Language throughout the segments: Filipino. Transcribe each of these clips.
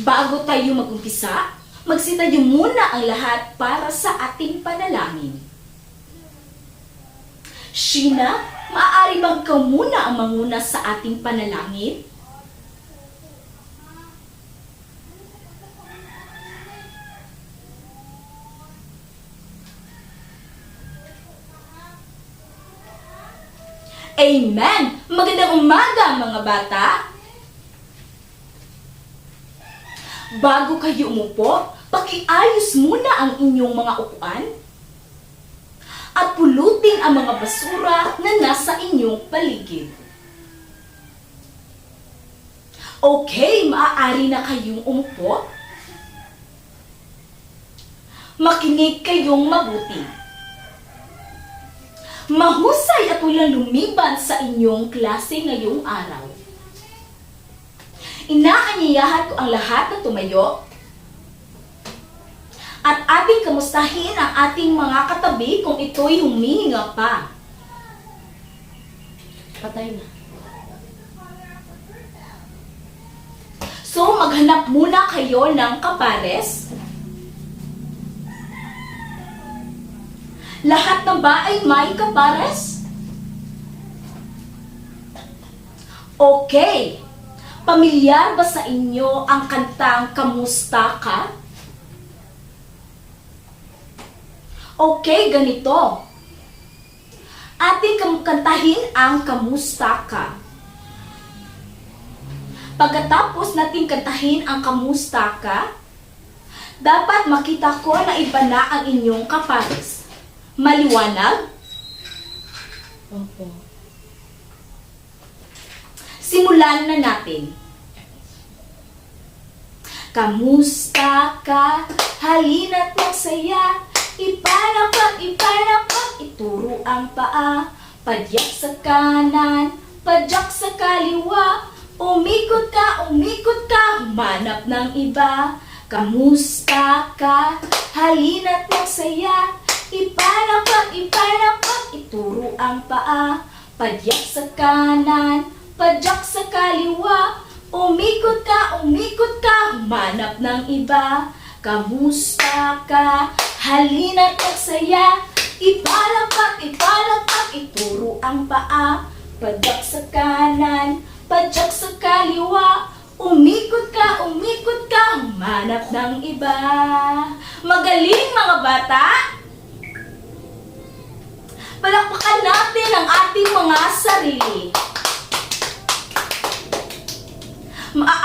Bago tayo mag-umpisa, magsitayo muna ang lahat para sa ating panalangin. Sheena, maaari bang ikaw muna ang manguna sa ating panalangin? Amen! Magandang umaga mga bata! Bago kayo umupo, pakiayos muna ang inyong mga upuan at pulutin ang mga basura na nasa inyong paligid. Okay, maaari na kayong umupo. Makinig kayong mabuti. Mahusay at walang lumiban sa inyong klase ngayong araw. Inaanyayahan ko ang lahat na tumayo at ating kamustahin ang ating mga katabi kung ito'y humihinga pa. Patay na. So, maghanap muna kayo ng kapares. Lahat na ba ay may kapares? Okay. Pamilyar ba sa inyo ang kantang Kamusta Ka? Okay, ganito. Ating kantahin ang Kamusta Ka. Pagkatapos natin kantahin ang Kamusta Ka, dapat makita ko na iba na ang inyong kapares. Maliwanag? Opo. Simulan na natin. Kamusta ka? Halina't magsaya. Ipalapak, ipalapak, ituro ang paa. Padyak sa kanan, padyak sa kaliwa. Umikot ka, umikot ka, humanap ng iba. Kamusta ka? Halina't magsaya. Ipalapak, ipalapak, ituro ang paa. Padyak sa kanan, padyak sa kaliwa. Umikot ka, umikot ka, humanap ng iba. Kamusta ka? Halina't magsaya. Ipalapak, ipalapak, ituro ang paa. Padyak sa kanan, padyak sa kaliwa. Umikot ka, umikot ka, humanap ng iba. Magaling mga bata! Palakpakan natin ang ating mga sarili.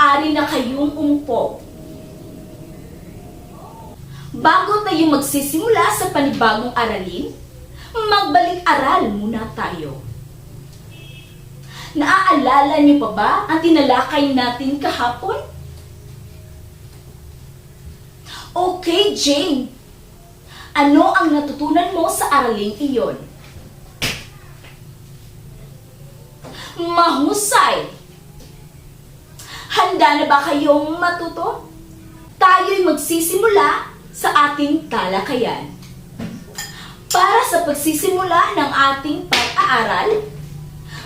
Maaari na kayong umupo. Bago tayo magsisimula sa panibagong aralin, magbalik-aral muna tayo. Naaalala niyo pa ba ang tinalakay natin kahapon? Okay, Jane. Ano ang natutunan mo sa araling iyon? Mahusay! Handa na ba kayong matuto? Tayo'y magsisimula sa ating talakayan. Para sa pagsisimula ng ating pag-aaral,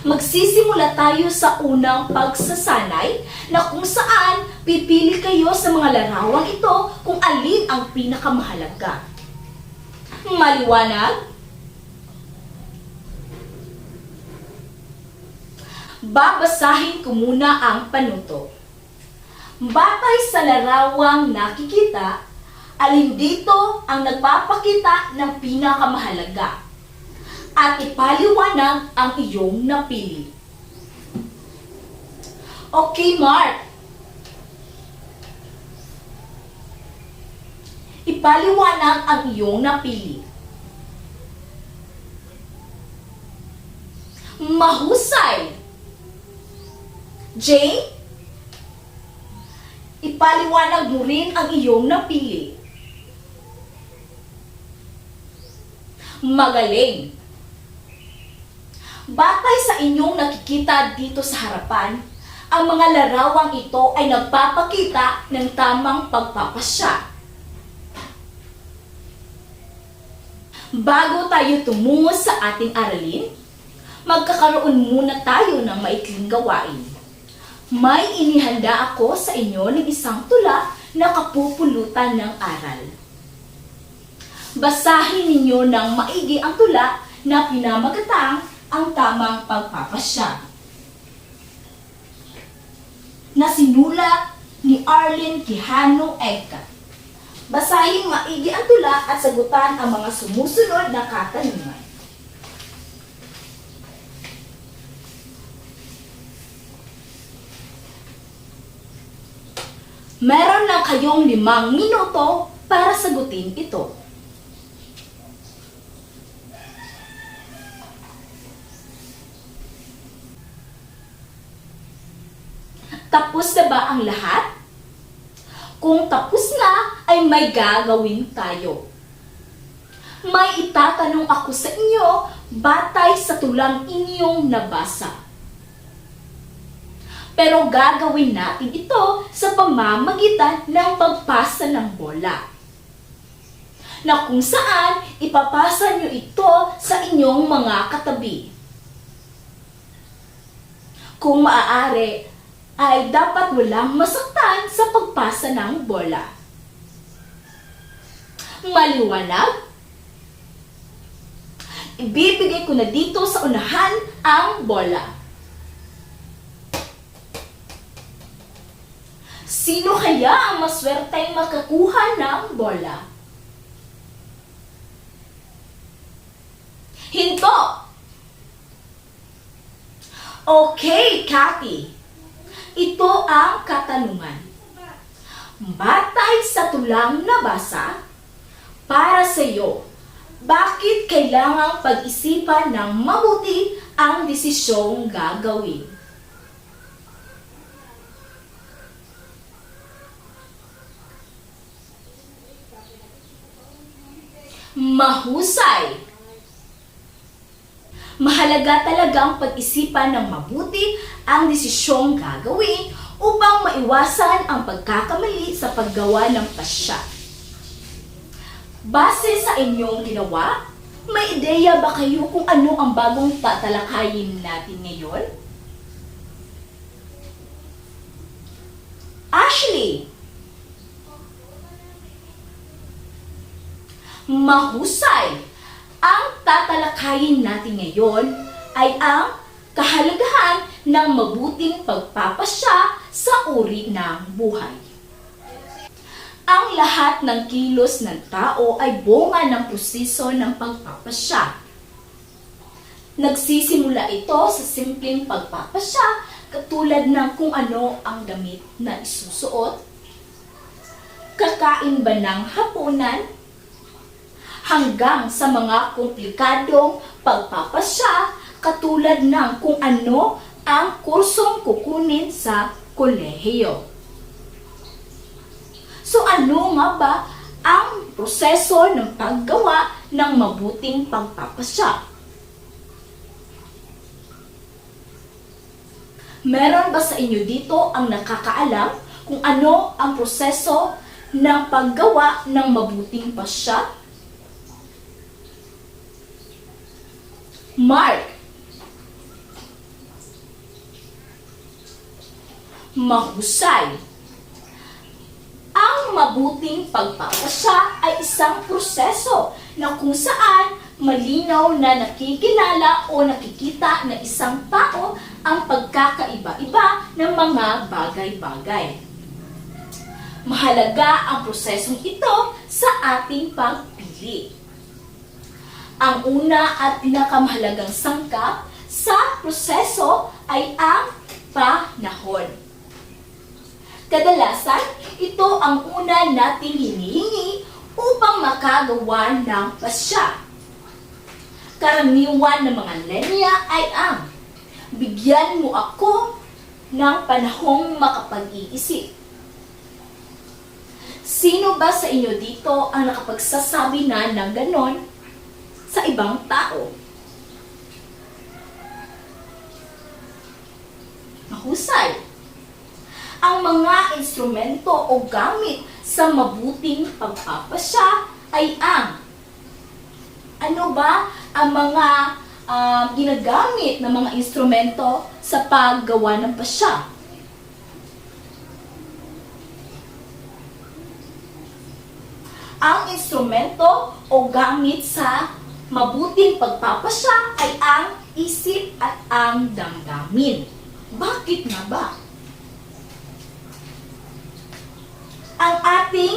magsisimula tayo sa unang pagsasanay na kung saan pipili kayo sa mga larawang ito kung alin ang pinakamahalaga. Maliwanag? Babasahin ko muna ang panuto. Batay sa larawang nakikita, alin dito ang nagpapakita ng pinakamahalaga at ipaliwanag ang iyong napili. Okay, Mark. Ipaliwanag ang iyong napili. Mahusay. Jane? Ipaliwanag mo rin ang iyong napili. Magaling. Batay sa inyong nakikita dito sa harapan, ang mga larawang ito ay nagpapakita ng tamang pagpapasya. Bago tayo tumungo sa ating aralin, magkakaroon muna tayo ng maikling gawain. May inihanda ako sa inyo ng isang tula na kapupulutan ng aral. Basahin ninyo ng maigi ang tula na pinamagatang ang tamang pagpapasya. Na sinulat ni Arlene Quijano Egka. Basahin maigi ang tula at sagutan ang mga sumusunod na katanungan. Meron lang kayong limang minuto para sagutin ito. Tapos na ba ang lahat? Kung tapos na, ay may gagawin tayo. May itatanong ako sa inyo batay sa tulang inyong nabasa. Pero gagawin natin ito sa pamamagitan ng pagpasa ng bola. Na kung saan ipapasa nyo ito sa inyong mga katabi. Kung maaari, ay dapat walang masaktan sa pagpasa ng bola. Maliwanag? Ibibigay ko na dito sa unahan ang bola. Sino kaya ang maswerteng makakuha ng bola? Hinto! Okay, Kathy. Ito ang katanungan. Batay sa tulang nabasa, para sa iyo, bakit kailangang pag-isipan ng mabuti ang desisyong gagawin? Mahusay! Mahalaga talagang pag-isipan ng mabuti ang desisyong gagawin upang maiwasan ang pagkakamali sa paggawa ng pasya. Base sa inyong ginawa, may ideya ba kayo kung ano ang bagong tatalakayin natin ngayon? Ashley! Mahusay! Ang tatalakayin natin ngayon ay ang kahalagahan ng mabuting pagpapasya sa uri ng buhay. Ang lahat ng kilos ng tao ay bunga ng proseso ng pagpapasya. Nagsisimula ito sa simpleng pagpapasya katulad ng kung ano ang damit na isusuot, kakain ba ng hapunan, hanggang sa mga komplikadong pagpapasya katulad ng kung ano ang kursong kukunin sa kolehiyo. So ano nga ba ang proseso ng paggawa ng mabuting pagpapasya? Meron ba sa inyo dito ang nakakaalam kung ano ang proseso ng paggawa ng mabuting pasya? Mark. Mahusay. Ang mabuting pagpapasya ay isang proseso na kung saan malinaw na nakikilala o nakikita ng isang tao ang pagkakaiba-iba ng mga bagay-bagay. Mahalaga ang prosesong ito sa ating pagpili. Ang una at pinakamahalagang sangkap sa proseso ay ang panahon. Kadalasan, ito ang una nating hinihingi upang makagawa ng pasya. Karaniwan ng mga lenya ay ang bigyan mo ako ng panahong makapag-iisip. Sino ba sa inyo dito ang nakapagsasabi na ng ganon sa ibang tao. Mahusay. Ang mga instrumento o gamit sa mabuting pagpapasya ay ang ano ba ang mga um, ginagamit na mga instrumento sa paggawa ng pasya? Ang instrumento o gamit sa mabuting pagpapasya ay ang isip at ang damdamin. Bakit nga ba? Ang ating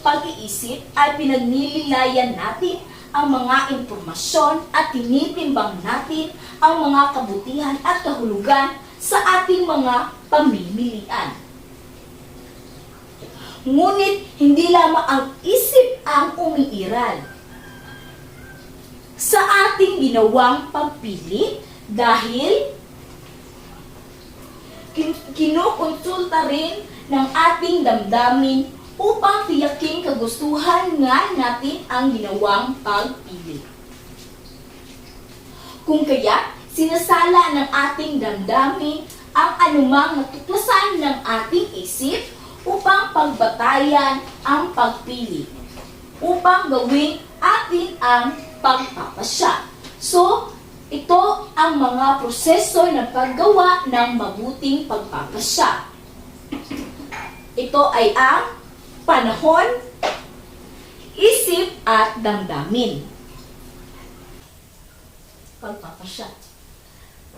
pag-iisip ay pinagnililayan natin ang mga impormasyon at tinitimbang natin ang mga kabutihan at kahulugan sa ating mga pamimilian. Ngunit hindi lamang ang isip ang umiiral. Sa ating ginawang pagpili dahil kin- kinukonsulta rin ng ating damdamin upang tiyaking kagustuhan nga natin ang ginawang pagpili. Kung kaya, sinasala ng ating damdamin ang anumang natuklasan ng ating isip upang pagbatayan ang pagpili, upang gawin atin ang pagpapasya. So, ito ang mga proseso ng paggawa ng mabuting pagpapasya. Ito ay ang panahon, isip at damdamin. Pagpapasya.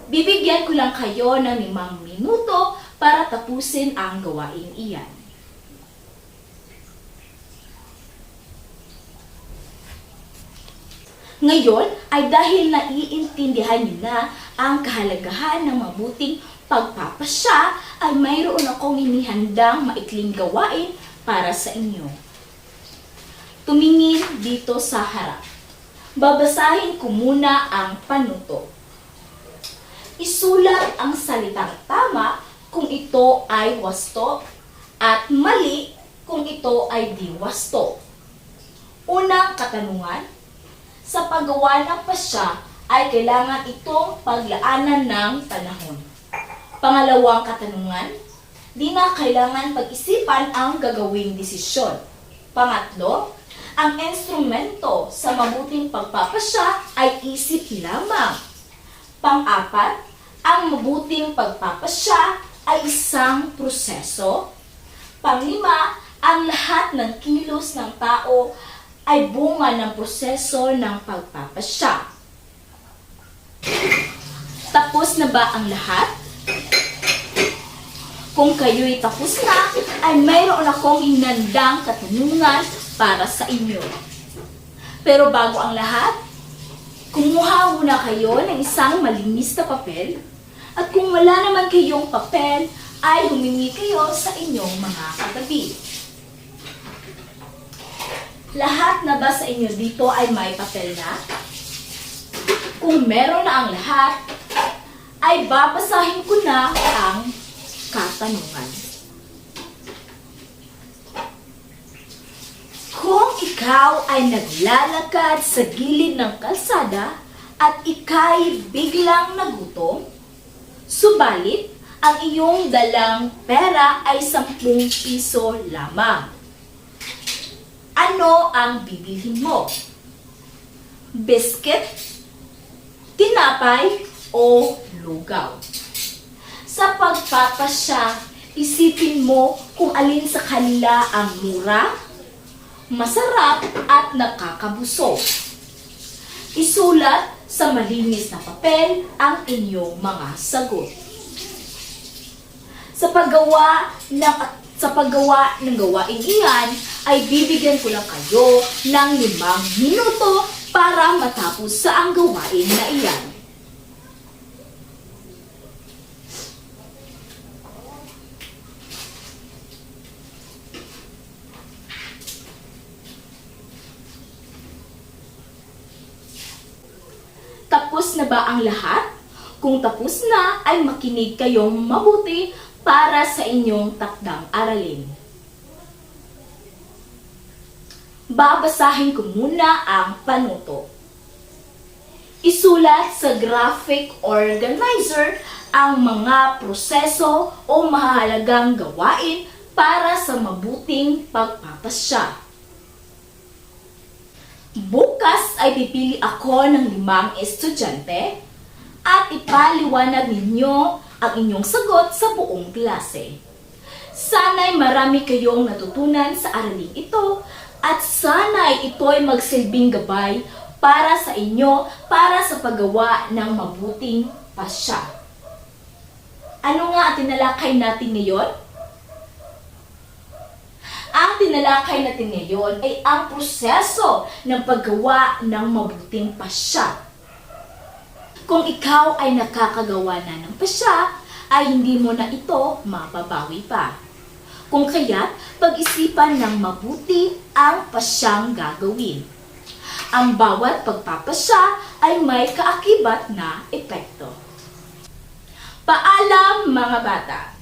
Bibigyan ko lang kayo ng limang minuto para tapusin ang gawain iyan. Ngayon ay dahil naiintindihan niyo na ang kahalagahan ng mabuting pagpapasya ay mayroon akong inihandang maikling gawain para sa inyo. Tumingin dito sa harap. Babasahin ko muna ang panuto. Isulat ang salitang tama kung ito ay wasto at mali kung ito ay di wasto. Unang katanungan, sa paggawa ng pasya ay kailangan itong paglaanan ng panahon. Pangalawang katanungan, di na kailangan pag-isipan ang gagawing desisyon. Pangatlo, ang instrumento sa mabuting pagpapasya ay isip lamang. Pang-apat, ang mabuting pagpapasya ay isang proseso. Panglima, ang lahat ng kilos ng tao ay bunga ng proseso ng pagpapasya. Tapos na ba ang lahat? Kung kayo'y tapos na, ay mayroon akong inandang katanungan para sa inyo. Pero bago ang lahat, kumuha muna kayo ng isang malinis na papel at kung wala naman kayong papel, ay humingi kayo sa inyong mga katabi. Lahat na ba sa inyo dito ay may papel na? Kung meron na ang lahat, ay babasahin ko na ang katanungan. Kung ikaw ay naglalakad sa gilid ng kalsada at ikay biglang nagutom, subalit ang iyong dalang pera ay 10 piso lamang. Ano ang bibilhin mo? Biscuit, tinapay, o lugaw? Sa pagpapasya, isipin mo kung alin sa kanila ang mura, masarap at nakakabusog. Isulat sa malinis na papel ang inyong mga sagot. Sa paggawa ng sa paggawa ng gawain iyan, ay bibigyan ko lang kayo ng limang minuto para matapos sa ang gawain na iyan. Tapos na ba ang lahat? Kung tapos na, ay makinig kayong mabuti para sa inyong takdang aralin. Babasahin ko muna ang panuto. Isulat sa graphic organizer ang mga proseso o mahalagang gawain para sa mabuting pagpapasya. Bukas ay pipili ako ng limang estudyante at ipaliwanag ninyo ang inyong sagot sa buong klase. Sana'y marami kayong natutunan sa araling ito At sana'y ito'y magsilbing gabay para sa inyo para sa paggawa ng mabuting pasya. Ano nga ang tinalakay natin ngayon? Ang tinalakay natin ngayon ay ang proseso ng paggawa ng mabuting pasya. Kung ikaw ay nakakagawa na ng pasya, ay hindi mo na ito mababawi pa. Kung kaya't pag-isipan ng mabuti ang pasyang gagawin. Ang bawat pagpapasya ay may kaakibat na epekto. Paalam mga bata!